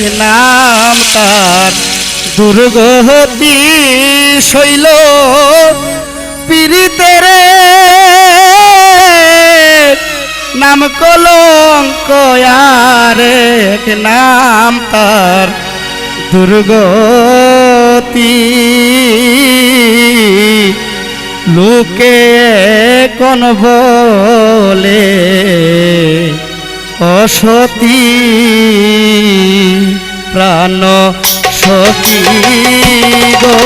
নাম তার। দুর্গতি শৈল পীড়িতের। নাম কলঙ্ক নাম তার। দুর্গতি লোকে কোন বলে অসতী প্রাণ সতী গো।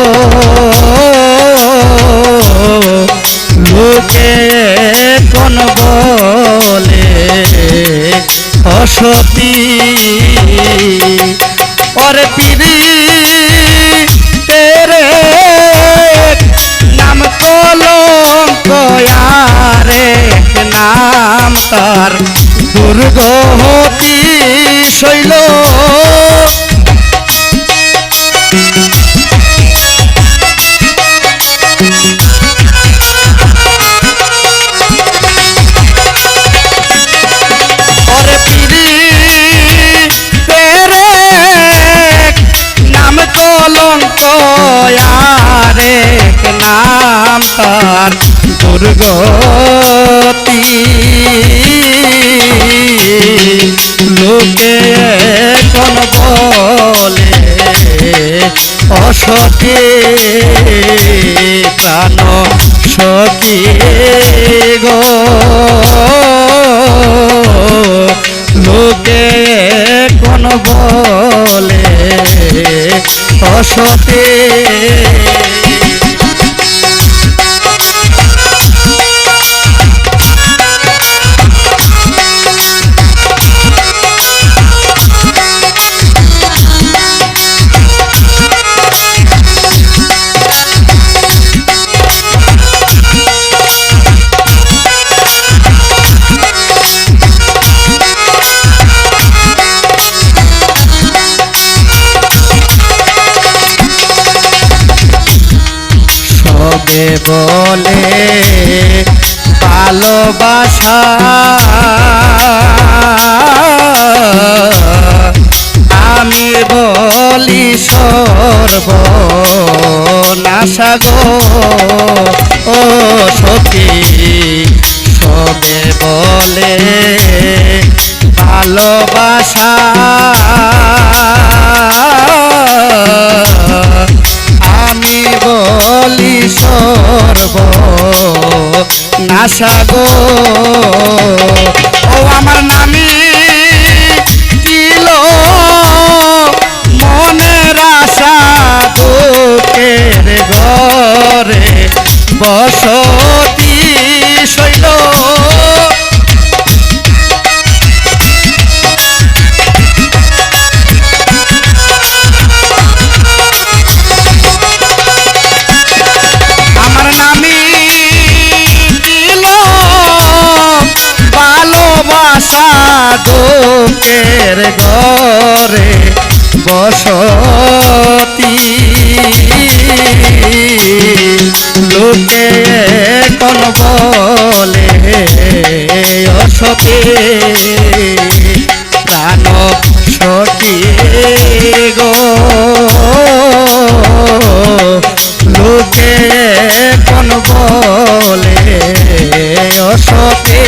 লোকে কোন বলে অসতী? পিরি নাম তার দুর্গতি। লোকে কোন বলে অসখে প্রাণ সখী গো। লোকে কোন বলে অসতে আমি বলি সর্ব নাশা গো। ও সতী সবে বলে ভালোবাসা নাশা গো ও আমার নামি দিল মনের আশা দুঃখের ঘরে বসতি শৈল দুঃখের ঘরে বসতি। লোকে কোন বলে অসতে প্রাণ সখী গো। লোকে কোন বলে অসতে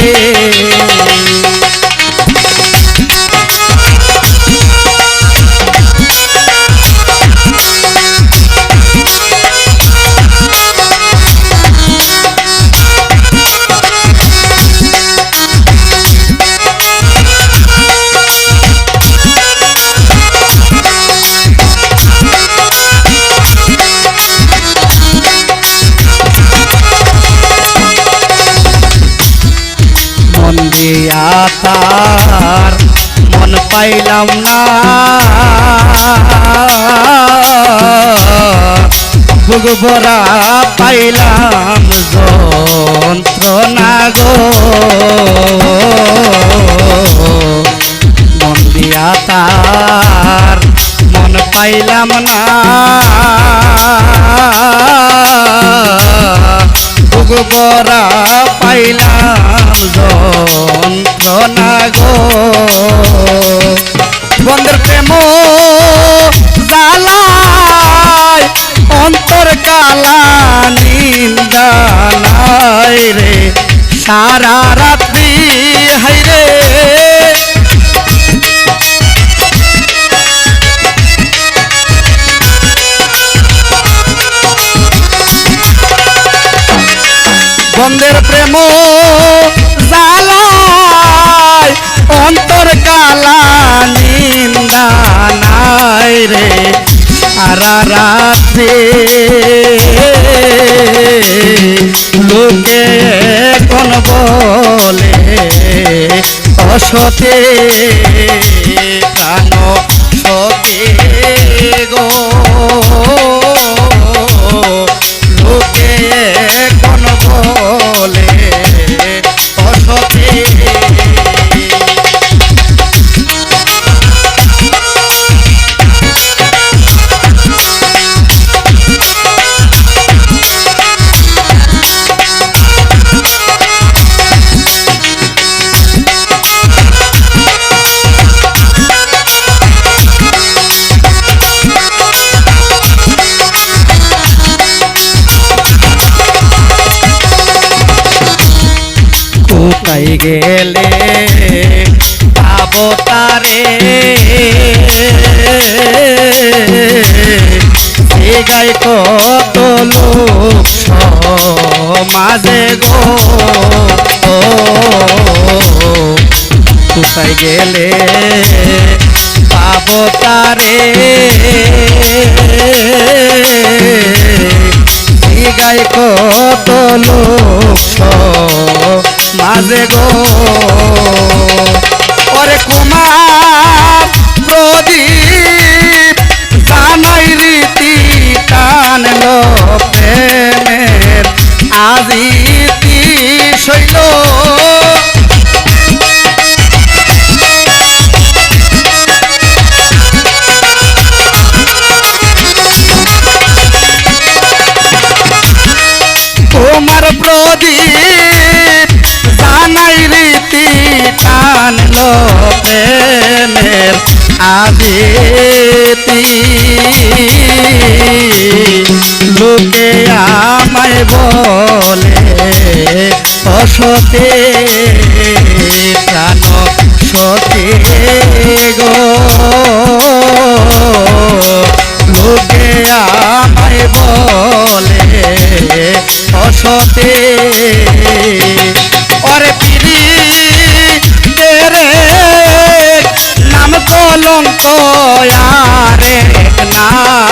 পাইলাম না। ভুগবরা পাইলাম যন্ত্রণা গো। মন দিয়া তার মন পাইলাম না। ভুগবরা পাইলাম যন্ত্রণা গো। বন্ধের প্রেম বন্ধের প্রেম জালায় অন্তর কালা নাই রে। সারা রাত্রে লোকে কোন বলে অসতে কোথায় গেলে, পাবো তারে। গায় কত লোক মাঝে গো। কোথায় গেলে, পাবো তারে। গায় কত লোক মাঝে গো ওরে কুমার প্রদীপ জানাই রীতি টানলো প্রেমের। আদিতি শৈল? তোমার প্রদীপ আদিতি লোকে আমায় বলে অসতে প্রাণ সতে গো। লোকে আমায় বলে অসতে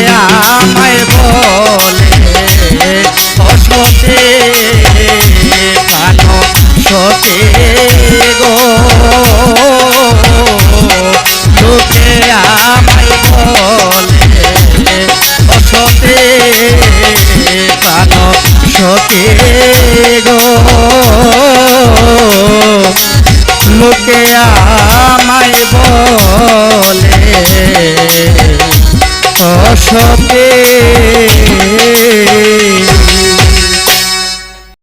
আমায় বলে অসতে প্রাণ সতে গো। লোকে আমায় বলে অসতে প্রাণ সতে গো। লোকে আমায় বসতে